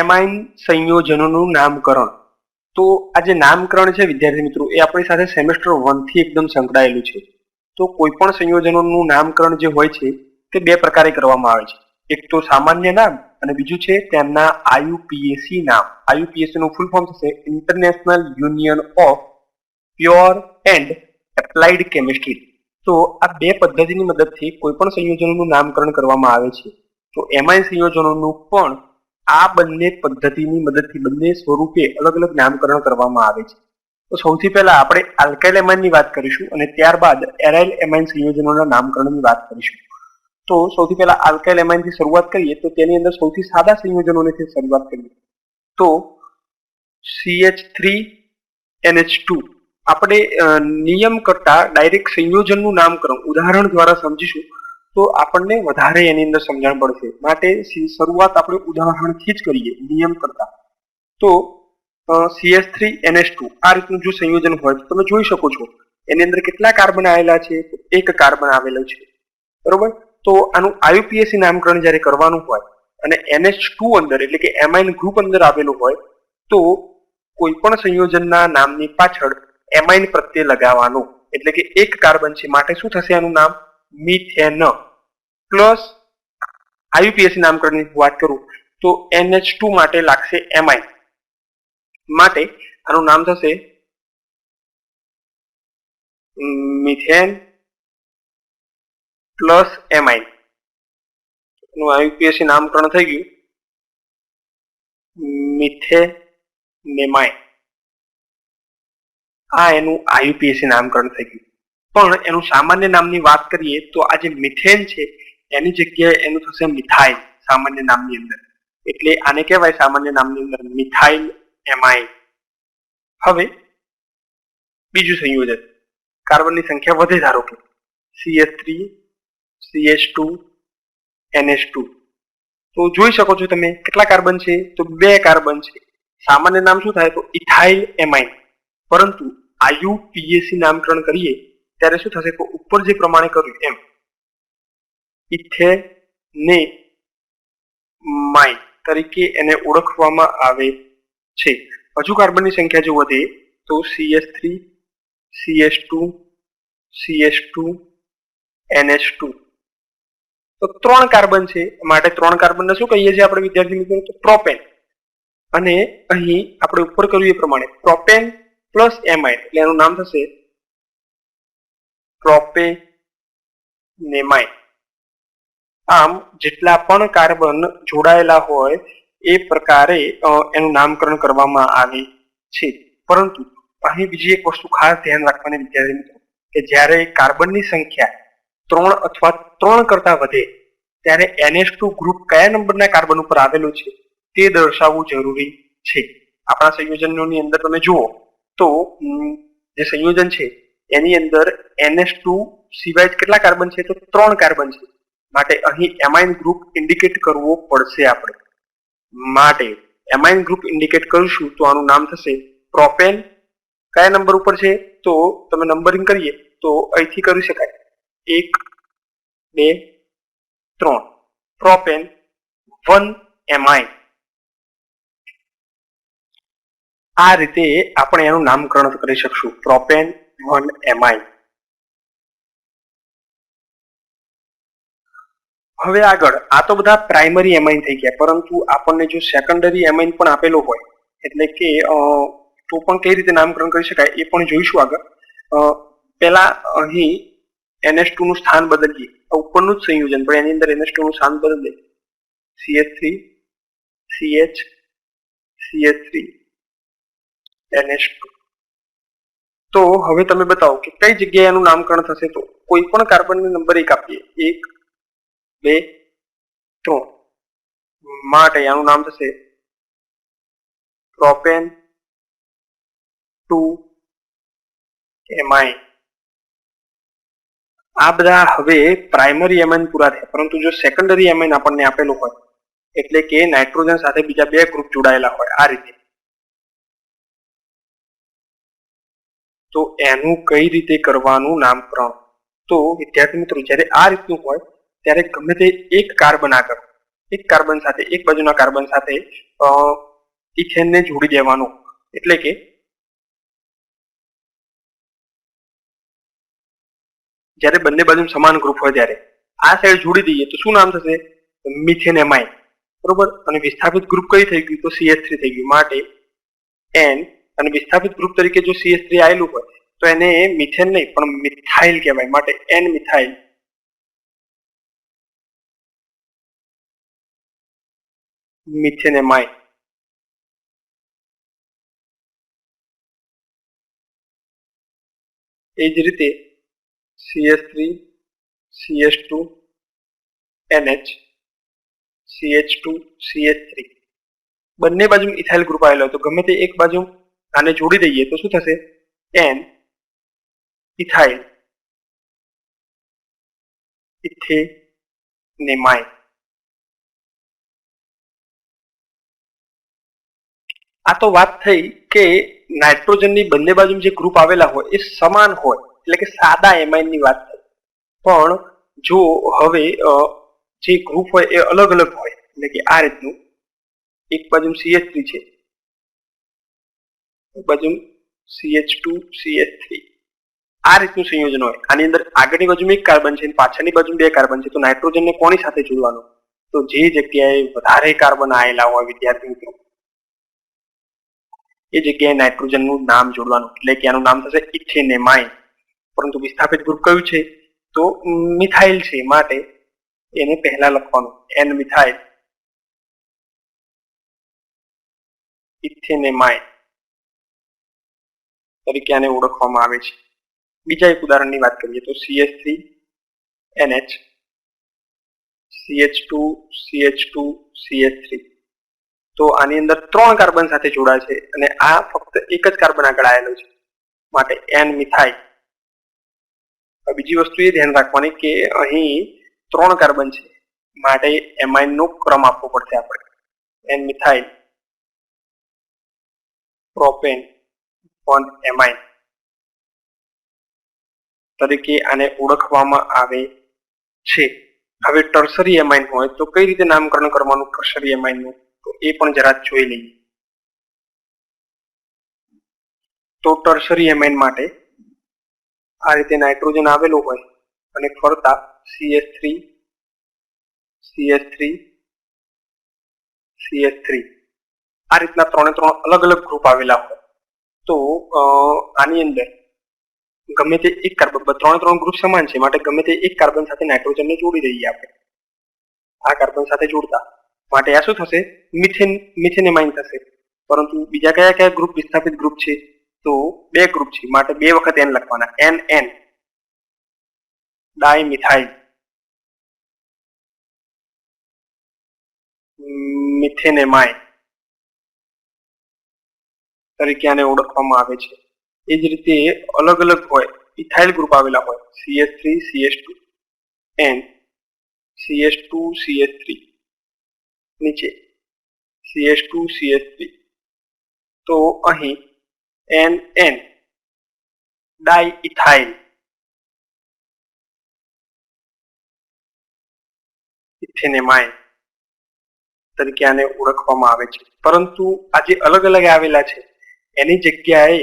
Amine સંયોજનોનું નામકરણ. તો આ જે નામકરણ છે, વિદ્યાર્થી મિત્રો, એ આપણી સાથે સેમેસ્ટર વનથી એકદમ સંકળાયેલું છે. તો કોઈ પણ સંયોજનોનું નામકરણ જે હોય છે, તે બે પ્રકારે કરવામાં આવે છે. એક તો સામાન્ય નામ અને બીજું છે તેમના આયુપીએસી નામ. આયુપીએસી નું ફૂલ ફોર્મ થશે International Union of Pure and Applied Chemistry તો આ બે પદ્ધતિની મદદથી કોઈ પણ સંયોજનોનું નામકરણ કરવામાં આવે છે. તો એમઆઈ સંયોજનોનું પણ આ બંને પદ્ધતિની મદદથી બંને સ્વરૂપે અલગ અલગ નામકરણ કરવામાં આવે છે. તો સૌથી પહેલા આપણે આલ્કાઇલ એમાઇનની વાત કરીશું અને ત્યારબાદ એરાઇલ એમાઇન સંયોજનોના નામકરણની વાત કરીશું. તો સૌથી પહેલા આલ્કાઇલ એમાઇનથી શરૂઆત કરીએ તો તેની અંદર સૌથી સાદા સંયોજનોની શરૂઆત કરીએ. તો CH3 થ્રી ટુ આપણે નિયમ કરતા ડાયરેક્ટ સંયોજનનું નામકરણ ઉદાહરણ દ્વારા સમજીશું. તો આપણને વધારે એની અંદર સમજણ પડશે. માટે શરૂઆત આપણે ઉદાહરણથી જ કરીએ, નિયમ કરતા. તો સીએસ થ્રી એનએચ ટુ આ રીતનું જો સંયોજન હોય તો તમે જોઈ શકો છો. એની અંદર કેટલા કાર્બન આવેલા છે? એક કાર્બન આવેલો છે. બરોબર? તો આનું આયુપીએસસી નામકરણ જ્યારે કરવાનું હોય અને એનએચ ટુ અંદર, એટલે કે એમાઇન ગ્રુપ અંદર આવેલું હોય, તો કોઈ પણ સંયોજનના નામની પાછળ એમાઇન પ્રત્યે લગાવવાનું. એટલે કે એક કાર્બન છે માટે શું થશે આનું નામ? મિથેન પ્લસ આયુપીએસસી નામકરણની વાત કરું તો એનએચ ટુ માટે લાગશે એમઆઈ. માટે આનું નામ થશે મિથેન પ્લસ એમઆઈ. નું આયુપીએસસી નામકરણ થઈ ગયું મિથે નેમાય આ એનું આયુપીએસસી નામકરણ થઈ ગયું. પણ એનું સામાન્ય નામની વાત કરીએ તો આ જે મિથેન છે, એની જગ્યાએ એનું થશે મિથાઇલ, સામાન્ય નામની અંદર. એટલે આને કહેવાય સામાન્ય નામની અંદર મિથાઇલ એમાઇન હવે બીજું સંયોજન. કાર્બનની સંખ્યા વધે ધારો કે CH three CS two, NH two. તો જોઈ શકો છો તમે કેટલા કાર્બન છે? તો બે કાર્બન છે. સામાન્ય નામ શું થાય? તો ઇથાઇલ એમાઇન પરંતુ આયુપીએસસી નામકરણ કરીએ ત્યારે શું થશે કે ઉપર જે પ્રમાણે કર્યું એમ, ઇથે ને માય તરીકે એને ઓળખવામાં આવે છે. હજુ કાર્બનની સંખ્યા જો વધે, તો CH three, CS two CS two, NH two. તો ત્રણ કાર્બન છે માટે ત્રણ કાર્બનને શું કહીએ છીએ આપણે વિદ્યાર્થી મિત્રો? તો પ્રોપેન. અને અહીં આપણે ઉપર કર્યું એ પ્રમાણે પ્રોપેન પ્લસ એમાઇન એટલે એનું નામ થશે પ્રોપેનેમાઇન આમ, જેટલા પણ કાર્બન જોડાયેલા હોય, એ પ્રકારે એનું નામકરણ કરવામાં આવે છે. પરંતુ, અહીં બીજી એક વસ્તુ ખાસ ધ્યાન રાખવાની વિદ્યાર્થી મિત્રો, કે જ્યારે કાર્બનની સંખ્યા ત્રણ અથવા ત્રણ કરતા વધે, ત્યારે એનએસ ટુ ગ્રુપ કયા નંબરના કાર્બન ઉપર આવેલું છે, તે દર્શાવવું જરૂરી છે. આપણા સંયોજનોની અંદર તમે જુઓ, તો જે સંયોજન છે એની અંદર એનએસ ટુ સિવાય કેટલા કાર્બન છે? તો ત્રણ કાર્બન છે. માટે અહીં એમાઇન ગ્રુપ ઇન્ડિકેટ કરવો પડશે આપણે. માટે એમાઇન ગ્રુપ ઇન્ડિકેટ કરીશું તો આનું નામ થશે પ્રોપેન કયા નંબર ઉપર છે? તો તમે નંબરિંગ કરીએ તો અહીંથી કરી શકાય. એક, બે, ત્રણ. પ્રોપેન વન એમાઇન આ રીતે આપણે એનું નામકરણ કરી શકશું. પ્રોપેન વન એમઆઈ હવે આગળ આ તો બધા પ્રાઇમરી એમાઇન થઈ ગયા પરંતુ આપણને જો સેકન્ડરી એમાઇન પણ આપેલો હોય એટલે કે તો પણ કઈ રીતે નામકરણ કરી શકાય એ પણ જોઈશું આગળ. અ, પહેલા અહીં એનએસ ટુ નું સ્થાન બદલીએ. ઉપરનું જ સંયોજન પણ એની અંદર એનએસ ટુ નું સ્થાન બદલે CH three CH CH three NS two તો હવે તમે બતાવો કે કઈ જગ્યાએ એનું નામકરણ થશે? તો કોઈ પણ કાર્બન નંબર એક આપીએ. એક, બે, ત્રણ. માટે આનું નામ થશે. પ્રોપેન ટુ એમઆઈ આ બધા હવે પ્રાઇમરી એમાઇન પૂરા થયા. પરંતુ જો સેકન્ડરી એમાઇન આપણને આપેલું હોય, એટલે કે નાઇટ્રોજન સાથે બીજા બે ગ્રુપ જોડાયેલા હોય, આ રીતે. તો એનું કઈ રીતે કરવાનું નામકરણ? તો વિદ્યાર્થી મિત્રો, જ્યારે આ રીતનું હોય, ત્યારે ગમે તે એક કાર્બન આગળ, એક કાર્બન સાથે, એક બાજુના કાર્બન સાથે ઇથેનને જોડી દેવાનું. એટલે કે જ્યારે બંને બાજુ સમાન ગ્રુપ હોય ત્યારે. આ સાઈડ જોડી દઈએ તો શું નામ થશે? મિથેન એમાઇન બરોબર? અને વિસ્થાપિત ગ્રુપ કઈ થઈ ગયું? તો સીએચ થ્રી થઈ ગયું. માટે એન અને વિસ્થાપિત ગ્રુપ તરીકે જો સીએસ થ્રી આવેલું હોય, તો એને મિથેન નહીં, પણ મિથાઇલ કહેવાય, માટે એન મિથાઇલ. મિથેન એમાઇન એ જ રીતે CH three CH two NH CH two CH three બંને બાજુ ઇથાઇલ ગ્રુપ આવેલો તો ગમે તે એક બાજુ આને જોડી દઈએ તો શું થશે? એન ઇથાઇલ ઇથેનેમાઇન આ તો વાત થઈ કે નાઇટ્રોજનની બંને બાજુ જે ગ્રુપ આવેલા હોય એ સમાન હોય, એટલે કે સાદા એમાઇનની વાત થઈ. પણ જો હવે જે ગ્રુપ હોય એ અલગ અલગ હોય, એટલે કે આ રીતનું, એક બાજુ સીએચ થ્રી છે. બાજુ સીએચ ટુ સીએચ થ્રી આ રીતનું સંયોજન હોય. આની અંદર આગળની બાજુ એક કાર્બન છે, પાછળની બાજુ બે કાર્બન છે. તો નાઇટ્રોજનને કોની સાથે જોડવાનું? તો જે જગ્યાએ વધારે કાર્બન આવેલા હોય વિદ્યાર્થી મિત્રો એ જગ્યાએ નાઇટ્રોજનનું નામ જોડવાનું. એટલે કે આનું નામ થશે ઇથેનેમાઇન. પરંતુ વિસ્થાપિત ગ્રુપ કયું છે? તો મિથાઇલ છે. માટે એને પહેલા લખવાનું. N methyl. ઇથેનેમાઇન. તરીકે આને ઓળખવામાં આવે છે. બીજા એક ઉદાહરણની વાત કરીએ તો CH three NH CH two CH two CH three તો આની અંદર ત્રણ કાર્બન સાથે જોડાય છે અને આ ફક્ત એક જ કાર્બન આગળ આવેલો છે. માટે એન મિથાઇલ. બીજી વસ્તુ એ ધ્યાન રાખવાની કે અહીં ત્રણ કાર્બન છે. માટે એમઆઈ નો ક્રમ આપવો પડશે આપણે. N methyl. Propane. One amine તરીકે આને ઓળખવામાં આવે છે. હવે ટર્સરી એમાઇન હોય તો કઈ રીતે નામકરણ કરવાનું ટર્સરી એમાઇનનું તો એ પણ જરા જોઈ લઈએ. તો ટર્સરી એમાઇન માટે આ રીતે નાઇટ્રોજન આવેલું હોય અને ફરતા CH three CH three CH three આ રીતના ત્રણે ત્રણ અલગ અલગ ગ્રુપ આવેલા હોય. તો આની અંદર ગમે તે એક કાર્બન ત્રણે ત્રણ ગ્રુપ સમાન છે, માટે ગમે તે એક કાર્બન સાથે નાઇટ્રોજનને જોડી દઈએ આપણે. આ કાર્બન સાથે જોડતા. માટે આ શું થશે? મિથેન, મિથેનેમાઇન થશે. પરંતુ બીજા કયા કયા ગ્રુપ વિસ્થાપિત ગ્રુપ છે? તો બે ગ્રુપ છે. માટે બે વખત એન લખવાના. N N dimethyl methanamine. તરીકે આને ઓળખવામાં આવે છે. એ જ રીતે અલગ અલગ હોય ઇથાઇલ ગ્રુપ આવેલા હોય CH three CS two N CH two CH three નીચે સીએચ ટુ સીએસ થ્રી તો અહીં N N di ethyl ethanamine તરીકે આને ઓળખવામાં આવે છે. પરંતુ આ જે અલગ અલગ આવેલા છે એની જગ્યાએ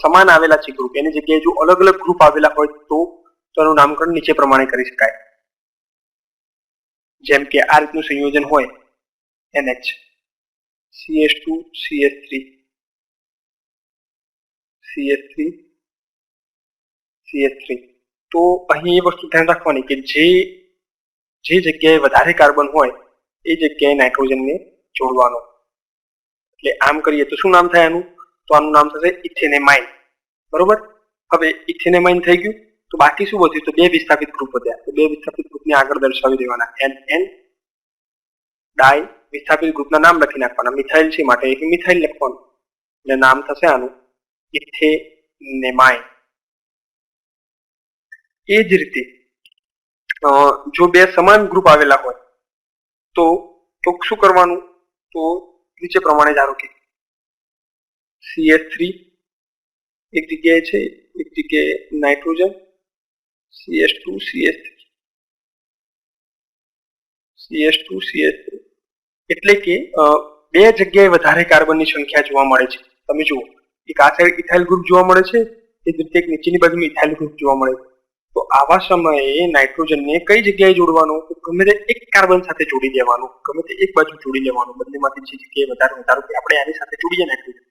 સમાન આવેલા છે ગ્રુપ એની જગ્યાએ જો અલગ અલગ ગ્રુપ આવેલા હોય તો તેનું નામકરણ નીચે પ્રમાણે કરી શકાય. જેમ કે આ રીતનું સંયોજન હોય, NH. CS two CS three CS three CS three તો અહીં એ વસ્તુ ધ્યાન રાખવાની કે જે જે જગ્યાએ વધારે કાર્બન હોય, એ જગ્યાએ નાઇટ્રોજનને જોડવાનો. એટલે આમ કરીએ તો શું નામ થાય આનું? તો આનું નામ થશે ઇથેનેમાઇન. બરોબર? હવે ઇથેનેમાઇન થઈ ગયું. તો બાકી શું વધ્યું? તો બે વિસ્થાપિત ગ્રુપ વધ્યા. તો બે વિસ્થાપિત ગ્રુપને આગળ દર્શાવી દેવાના. એન એન ડાય વિસ્થાપિત ગ્રુપના નામ લખી નાખવાના. મિથાઇલ છે માટે અહીં મિથાઇલ લખવાનું. એટલે નામ થશે આનું ઇથેનેમાઇન. એ જ રીતે જો બે સમાન ગ્રુપ આવેલા હોય, તો તો શું કરવાનું, તો નીચે પ્રમાણે ધારો કે સીએચ થ્રી એક જગ્યાએ છે, એક જગ્યાએ nitrogen CH two CS three CS two CS એટલે કે બે જગ્યાએ વધારે કાર્બનની સંખ્યા જોવા મળે છે. તમે જુઓ, એક આ સાઈડ ઇથાઇલ ગ્રુપ જોવા મળે છે, એ જ રીતે એક નીચેની બાજુમાં ઇથાઇલ ગ્રુપ જોવા મળે છે. તો આવા સમયે નાઇટ્રોજનને કઈ જગ્યાએ જોડવાનું? તો ગમે તે એક કાર્બન સાથે જોડી દેવાનું. ગમે તે એક બાજુ જોડી લેવાનું. બંનેમાંથી જે જગ્યાએ વધારે વધારો આપણે આની સાથે જોડીએ નાઇટ્રોજન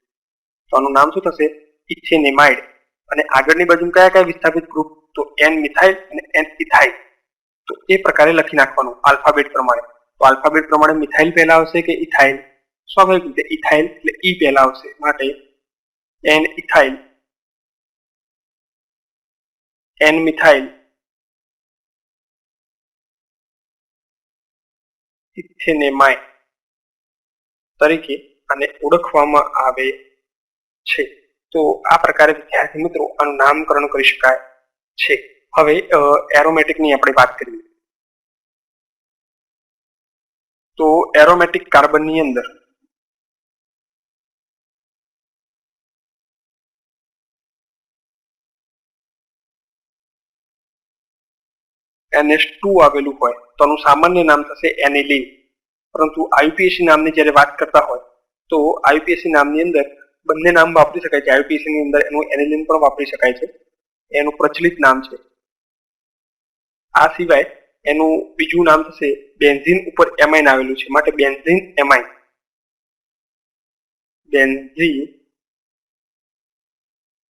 તો આનું નામ શું થશે? ઇથેનેમાઇડ. અને આગળની બાજુ કયા કયા વિસ્થાપિત ગ્રુપ? તો એન મિથાઇલ અને એન ઇથાઇલ. તો એ પ્રકારે લખી નાખવાનું, આલ્ફાબેટ પ્રમાણે. તો આલ્ફાબેટ પ્રમાણે મિથાઇલ પહેલા આવશે કે ઇથાઇલ? સ્વાભાવિક રીતે ઇથાઇલ એટલે ઈ પહેલા આવશે માટે N ethyl. N methyl. Ethanamide. તરીકે આને ઓળખવામાં આવે છે. તો આ પ્રકારે વિદ્યાર્થી મિત્રો આનું નામકરણ કરી શકાય છે. હવે એરોમેટિકની આપણે વાત કરીએ તો એરોમેટિક કાર્બનની અંદર ટુ આવેલું હોય, તો આનું સામાન્ય નામ થશે એનિલિન પરંતુ આયુપીએસસી નામની જ્યારે વાત કરતા હોય, તો આયુપીએસસી નામની અંદર બંને નામ વાપરી શકાય છે. આયુપીએસસી ની અંદર એનું એનિલિન પણ વાપરી શકાય છે. એનું પ્રચલિત નામ છે. આ સિવાય એનું બીજું નામ થશે બેન્ઝિન ઉપર એમાઇન આવેલું છે. માટે benzene amine benzene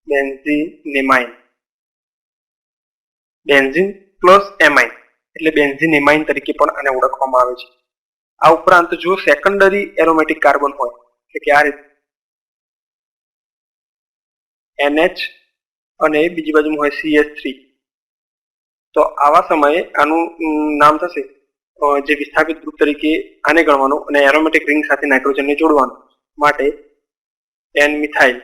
benzenamine benzene plus amine એટલે બેન્ઝીન એમાઇન તરીકે પણ આને ઓળખવામાં આવે છે. આ ઉપરાંત જો સેકન્ડરી એરોમેટિક કાર્બન હોય, એટલે કે આ રીતે NH અને બીજી બાજુમાં હોય સીએચ થ્રી. તો આવા સમયે આનું નામ થશે જે વિસ્થાપિત ગ્રુપ તરીકે આને ગણવાનું અને એરોમેટિક રિંગ સાથે નાઇટ્રોજનને જોડવાનું માટે એન મિથાઇલ.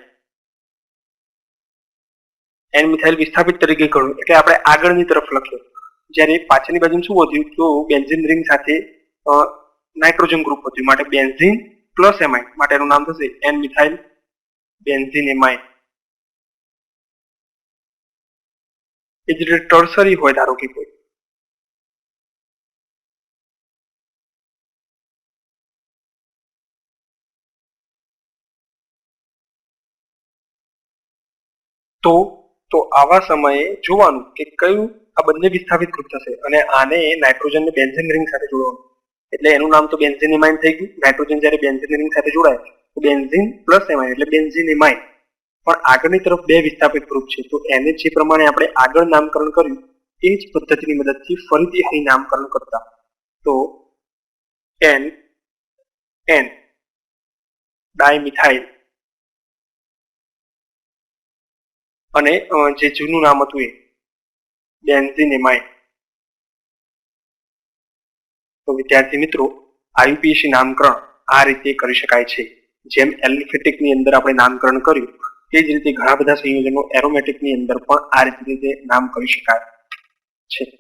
એન મિથાઇલ વિસ્થાપિત તરીકે ગણવું એટલે આપણે આગળની તરફ લખ્યો જ્યારે પાછળની બાજુ શું વધ્યું, તો બેન્ઝીન રિંગ સાથે નાઇટ્રોજન ગ્રુપ વધ્યું. માટે બેન્ઝીન પ્લસ એમાઇન, માટે એનું નામ થશે એન મિથાઇલ બેન્ઝીન એમાઇન. એ જ રીતે ટર્સરી હોય ધારો કે કોઈ. તો તો આવા સમયે જોવાનું કે કયું આ બંને વિસ્થાપિત ગ્રુપ થશે અને આને નાઇટ્રોજન ને બેન્ઝિન રિંગ સાથે જોડવાનું. એટલે એનું નામ તો બેન્ઝિન એમાઇન થઈ ગયું. નાઇટ્રોજન જ્યારે બેન્ઝિન રિંગ સાથે જોડાય, તો બેન્ઝીન પ્લસ એમાઇન, એટલે બેન્ઝિન એમાઇન. પણ આગળની તરફ બે વિસ્થાપિત ગ્રુપ છે. તો એને જે પ્રમાણે આપણે આગળ નામકરણ કર્યું, એ જ પદ્ધતિની મદદથી ફરીથી અહીં નામકરણ કરતા. તો એન એન ડાયમિથાઇલ. અને જે જૂનું નામ હતું એ બેન્ઝીન એમાઇન તો વિદ્યાર્થી મિત્રો આયુપીએસી નામકરણ આ રીતે કરી શકાય છે. જેમ એલિફેટિકની અંદર આપણે નામકરણ કર્યું તે જ રીતે ઘણા બધા સંયોજનો એરોમેટિકની અંદર પણ આ રીતે નામ કરી શકાય છે.